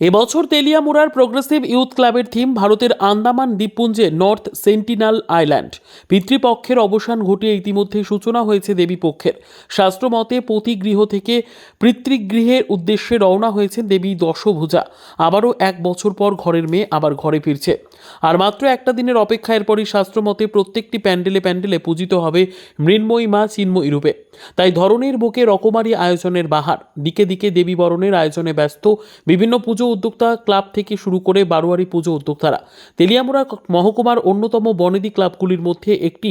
এবছর তেলিয়ামুড়ার progressive youth ক্লাবের থিম ভারতের আন্দামান দ্বীপপুঞ্জে নর্থ সেন্টিনাল আইল্যান্ড। পিতৃপক্ষের অবসান ঘটিয়ে ইতিমধ্যে সূচনা হয়েছে দেবীপক্ষের শাস্ত্রমতে পতিগৃহ থেকে পিতৃগৃহের উদ্দেশ্যে রওনা হয়েছেন দেবী দশভুজা। আবারও এক বছর পর ঘরের মেয়ে আবার ঘরে ফিরছে। আর মাত্র একটা দিনের অপেক্ষা এরপরই শাস্ত্রমতে প্রত্যেকটি প্যান্ডেলে প্যান্ডেলে পূজিত হবে মৃন্ময়ী মা চিন্ময়ী রূপে। তাই ধরনের বুকে রকমারি আয়োজনের বাহার। দিকে দিকে দেবী বরণের আয়োজনে ব্যস্ত। বিভিন্ন পুজো উদ্যোক্তা ক্লাব থেকে শুরু করে বারোয়ারি পুজো উদ্যোক্তারা। তেলিয়ামুড়া মহকুমার অন্যতম বনেদি ক্লাবগুলির মধ্যে একটি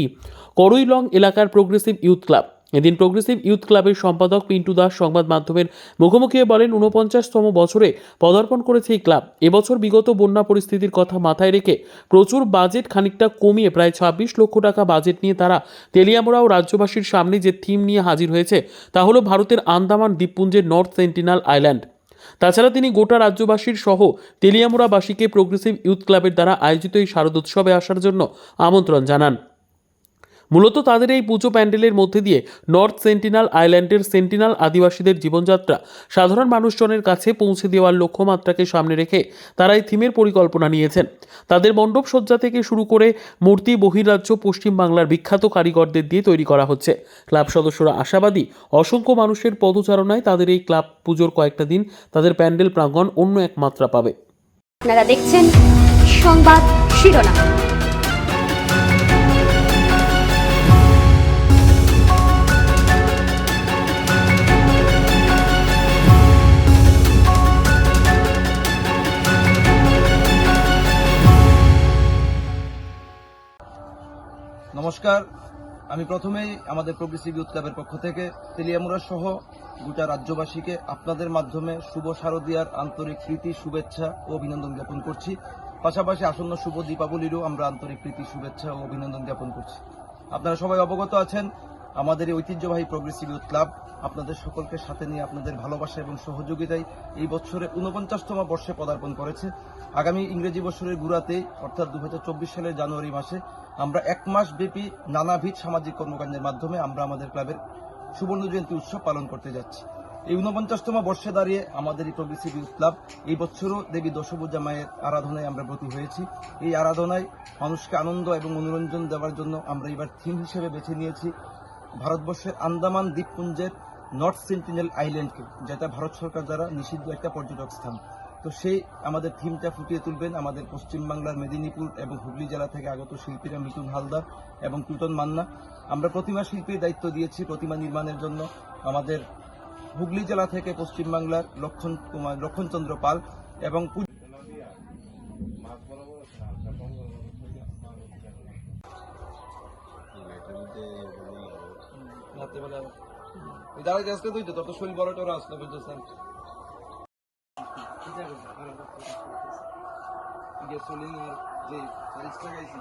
করইলং এলাকার প্রোগ্রেসিভ ইউথ ক্লাব। এদিন প্রোগ্রেসিভ ইউথ ক্লাবের সম্পাদক পিন্টু দাস সংবাদ মাধ্যমের মুখোমুখি বলেন উনপঞ্চাশতম বছরে পদার্পণ করেছে এই ক্লাব। এবছর বিগত বন্যা পরিস্থিতির কথা মাথায় রেখে প্রচুর বাজেট খানিকটা কমিয়ে প্রায় ছাব্বিশ লক্ষ টাকা বাজেট নিয়ে তারা তেলিয়ামোড়া ও রাজ্যবাসীর সামনে যে থিম নিয়ে হাজির হয়েছে, তা হলো ভারতের আন্দামান দ্বীপপুঞ্জের নর্থ সেন্টিনাল আইল্যান্ড। তাছাড়া তিনি গোটা রাজ্যবাসীর সহ তেলিয়ামোড়াবাসীকে প্রোগ্রেসিভ ইউথ ক্লাবের দ্বারা আয়োজিত এই শারদোৎসবে আসার জন্য আমন্ত্রণ জানান। মূলত তাদের এই পুজো প্যান্ডেলের মধ্যে দিয়ে নর্থ সেন্টিনাল আইল্যান্ডের সেন্টিনাল আদিবাসীদের জীবনযাত্রা, সাধারণ মানুষজনের কাছে পৌঁছে দেওয়ার লক্ষ্যমাত্রাকে সামনে রেখে তারা এই থিমের পরিকল্পনা নিয়েছেন। তাদের মণ্ডপ সজ্জা থেকে শুরু করে মূর্তি, বহিরাজ্য পশ্চিমবাংলার বিখ্যাত কারিগরদের দিয়ে তৈরি করা হচ্ছে। ক্লাব সদস্যরা আশাবাদী, অসংখ্য মানুষের পদচারণায় তাদের এই ক্লাব পুজোর কয়েকটা দিন তাদের প্যান্ডেল প্রাঙ্গণ অন্য এক মাত্রা পাবে। আপনারা দেখছেন সংবাদ শিরোনাম। নমস্কার। আমি প্রথমেই আমাদের প্রগ্রেসিভ ইউথ ক্লাবের পক্ষ থেকে তেলিয়ামুড়া সহ গোটা রাজ্যবাসীকে আপনাদের মাধ্যমে শুভ শারদীয়ার আন্তরিক প্রীতি, শুভেচ্ছা ও অভিনন্দন জ্ঞাপন করছি। পাশাপাশি আসন্ন শুভ দীপাবলিরও আমরা আন্তরিক প্রীতি, শুভেচ্ছা ও অভিনন্দন জ্ঞাপন করছি। আপনারা সবাই অবগত আছেন আমাদের ঐতিহ্যবাহী প্রগ্রেসিভ ইউথ ক্লাব আপনাদের সকলকে সাথে নিয়ে আপনাদের ভালোবাসা এবং সহযোগিতায় এই বছরে উনপঞ্চাশতম বর্ষে পদার্পণ করেছে। আগামী ইংরেজি বছরের গুড়াতে, অর্থাৎ দু হাজার চব্বিশ সালের জানুয়ারি মাসে, আমরা এক মাস ব্যাপী নানাবিধ সামাজিক কর্মকাণ্ডের মাধ্যমে আমরা আমাদের ক্লাবের সুবর্ণ জয়ন্তী উৎসব পালন করতে যাচ্ছি। এই উনপঞ্চাশতম বর্ষে দাঁড়িয়ে আমাদের এই প্রগ্রেসিভ ইউথ ক্লাব এই বছরও দেবী দশভূজা মায়ের আরাধনায় আমরা ব্রতী হয়েছি। এই আরাধনায় মানুষকে আনন্দ এবং মনোরঞ্জন দেওয়ার জন্য আমরা এবার থিম হিসেবে বেছে নিয়েছি। ভারতবর্ষের আন্দামান দ্বীপপুঞ্জের নর্থ সেন্টিনেল আইল্যান্ডকে, যেটা ভারত সরকার দ্বারা নিষিদ্ধ একটা পর্যটক স্থান। তো সেই আমাদের থিমটা ফুটিয়ে তুলবেন আমাদের পশ্চিমবাংলার মেদিনীপুর এবং হুগলি জেলা থেকে আগত শিল্পীরা মিটুন হালদার এবং প্লুটন মান্না। আমরা প্রতিমা শিল্পীর দায়িত্ব দিয়েছি প্রতিমা নির্মাণের জন্য। আমাদের হুগলি জেলা থেকে পশ্চিমবাংলার লক্ষণ কুমার, লক্ষণচন্দ্র পাল এবং পু- রাত্রেবেলা। ওই দাঁড়াইতে আসতে তুই তো তোর তো শরীর বড় টড়া আসলো বুঝতেছেন গেসোলিন আর যে সাইজটা গাইছি